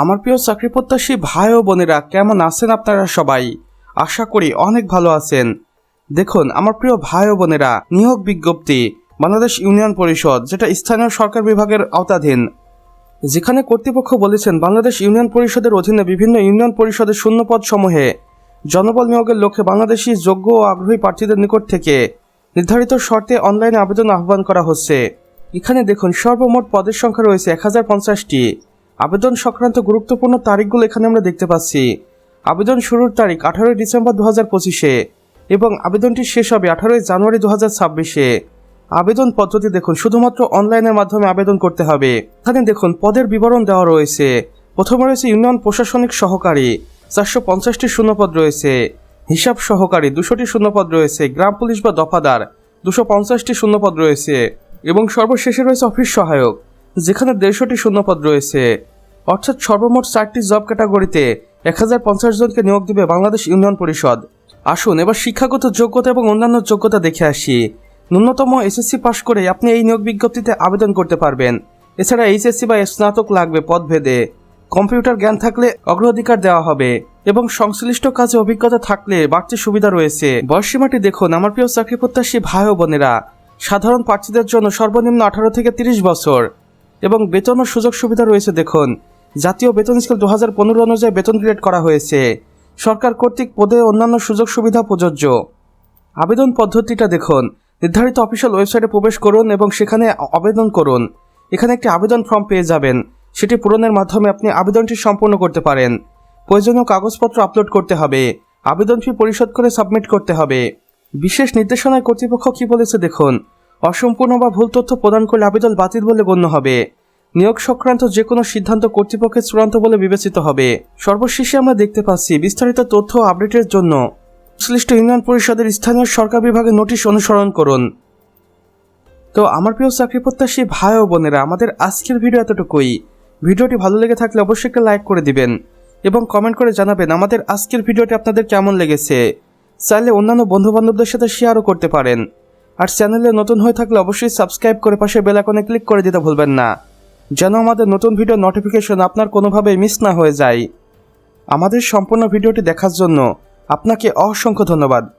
আমার প্রিয় চাকরি প্রত্যাশী ভাই ও বোনেরা, কেমন আছেন আপনারা সবাই? আশা করি অনেক ভালো আছেন। দেখুন, আমার প্রিয় ভাই ও বোনেরা, নিয়োগ বিজ্ঞপ্তি, বাংলাদেশ ইউনিয়ন পরিষদ, যেটা স্থানীয় সরকার বিভাগের আওতাধীন। যেখানে কর্তৃপক্ষ বলেছেন, বাংলাদেশ ইউনিয়ন পরিষদের অধীনে বিভিন্ন ইউনিয়ন পরিষদের শূন্যপদ সমূহে জনবল নিয়োগের লক্ষ্যে বাংলাদেশি যোগ্য ও আগ্রহী প্রার্থীদের নিকট থেকে নির্ধারিত শর্তে অনলাইনে আবেদন আহ্বান করা হচ্ছে। এখানে দেখুন, সর্বমোট পদের সংখ্যা রয়েছে এক হাজার পঞ্চাশটি। আবেদন সংক্রান্ত গুরুত্বপূর্ণ তারিখগুলো এখানে আমরা দেখতে পাচ্ছি। আবেদন শুরুর তারিখ আঠারোই ডিসেম্বর দু হাজার পঁচিশে এবং আবেদনটি শেষ হবে আঠারোই জানুয়ারি দু হাজার ছাব্বিশে। আবেদন পদ্ধতি দেখুন, শুধুমাত্র অনলাইনের মাধ্যমে আবেদন করতে হবে। এখানে দেখুন, পদের বিবরণ দেওয়া রয়েছে। প্রথমে রয়েছে ইউনিয়ন প্রশাসনিক সহকারী, চারশো পঞ্চাশটি শূন্যপদ রয়েছে। হিসাব সহকারী, দুশোটি শূন্যপদ রয়েছে। গ্রাম পুলিশ বা দফাদার, দুশো পঞ্চাশটি শূন্যপদ রয়েছে। এবং সর্বশেষে রয়েছে অফিস সহায়ক। যেখানে দেড়শোটি শূন্যপদ রয়েছে। অর্থাৎ সর্বমোট চারটি জব ক্যাটাগরিতে এক হাজার পঞ্চাশ জনকে নিয়োগ দিবে বাংলাদেশ ইউনিয়ন পরিষদ। আসুন, এবার শিক্ষাগত যোগ্যতা এবং অন্যান্য যোগ্যতা দেখে আসি। ন্যূনতম এসএসসি পাশ করে আপনি এই নিয়োগ বিজ্ঞপ্তিতে আবেদন করতে পারবেন। এছাড়া এইচএসসি বা স্নাতক লাগবে পদভেদে। কম্পিউটার জ্ঞান থাকলে অগ্রাধিকার দেওয়া হবে এবং সংশ্লিষ্ট কাজে অভিজ্ঞতা থাকলে বাড়তি সুবিধা রয়েছে। বয়সীমাটি দেখুন, আমার প্রিয় চাকরি প্রত্যাশী ভাই ও বোনেরা। সাধারণ প্রার্থীদের জন্য সর্বনিম্ন আঠারো থেকে তিরিশ বছর। এবং বেতন ও সুযোগ সুবিধা রয়েছে দেখুন। জাতীয় বেতন স্কেল দু হাজার পনেরো অনুযায়ী বেতন গ্রেড করা হয়েছে। সরকার কর্তৃক পদে অন্যান্য সুযোগ সুবিধা প্রযোজ্য। আবেদন পদ্ধতিটা দেখুন। নির্ধারিত অফিসিয়াল ওয়েবসাইটে প্রবেশ করুন এবং সেখানে আবেদন করুন। এখানে একটি আবেদন ফর্ম পেয়ে যাবেন। সেটি পূরণের মাধ্যমে আপনি আবেদনটি সম্পূর্ণ করতে পারেন। প্রয়োজনীয় কাগজপত্র আপলোড করতে হবে। আবেদন ফি পরিশোধ করে সাবমিট করতে হবে। বিশেষ নির্দেশনায় কর্তৃপক্ষ কি বলেছে দেখুন। অসম্পূর্ণ বা ভুল তথ্য প্রদান করলে আবেদন বাতিল বলে গণ্য হবে। নিয়োগ সংক্রান্ত যে কোনো সিদ্ধান্ত কর্তৃপক্ষের চূড়ান্ত বলে বিবেচিত হবে। সর্বশেষে আমরা দেখতে পাচ্ছি বিস্তারিত তথ্য আপডেটের জন্য সংশ্লিষ্ট ইউনিয়ন পরিষদের স্থানীয় সরকার বিভাগের নোটিশ অনুসরণ করুন। তো আমার প্রিয় চাকরি প্রত্যাশী ভাই ও বোনেরা, আমাদের আজকের ভিডিও এতটুকুই। ভিডিওটি ভালো লেগে থাকলে অবশ্যই একটা লাইক করে দিবেন এবং কমেন্ট করে জানাবেন আমাদের আজকের ভিডিওটি আপনাদের কেমন লেগেছে। চাইলে অন্যান্য বন্ধু বান্ধবদের সাথে শেয়ারও করতে পারেন। আর চ্যানেলে নতুন হয়ে থাকলে অবশ্যই সাবস্ক্রাইব করে পাশে বেল আইকনে ক্লিক করে দিতে ভুলবেন না। যেন আমাদের নতুন ভিডিও নোটিফিকেশন আপনার কোনোভাবেই মিস না হয়ে যায়। আমাদের সম্পূর্ণ ভিডিওটি দেখার জন্য আপনাকে অসংখ্য ধন্যবাদ।